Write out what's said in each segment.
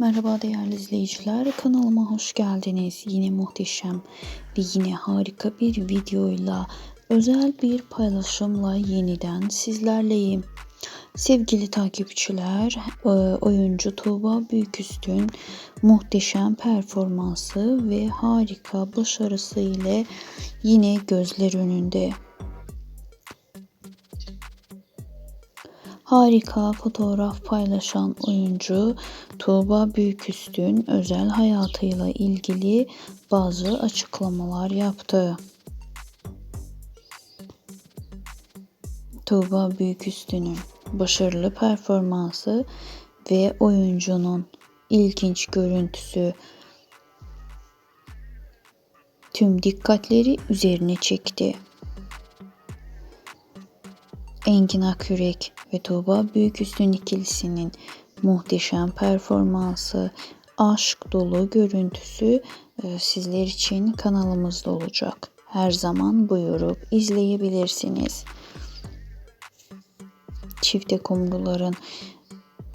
Merhaba değerli izleyiciler, kanalıma hoş geldiniz. Yine muhteşem ve yine harika bir videoyla, özel bir paylaşımla yeniden sizlerleyim. Sevgili takipçiler, e, oyuncu Tuğba Büyüküstün muhteşem performansı ve harika başarısı ile yine gözler önünde. Harika fotoğraf paylaşan oyuncu Tuğba Büyüküstün özel hayatıyla ilgili bazı açıklamalar yaptı. Tuğba Büyüküstün'ün başarılı performansı ve oyuncunun ilginç görüntüsü tüm dikkatleri üzerine çekti. Engin Akyürek ve Tuğba Büyüküstün ikilisinin muhteşem performansı, aşk dolu görüntüsü e, sizler için kanalımızda olacak. Her zaman buyurup izleyebilirsiniz. Çifte kumruların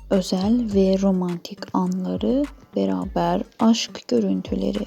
özel ve romantik anları beraber aşk görüntüleri.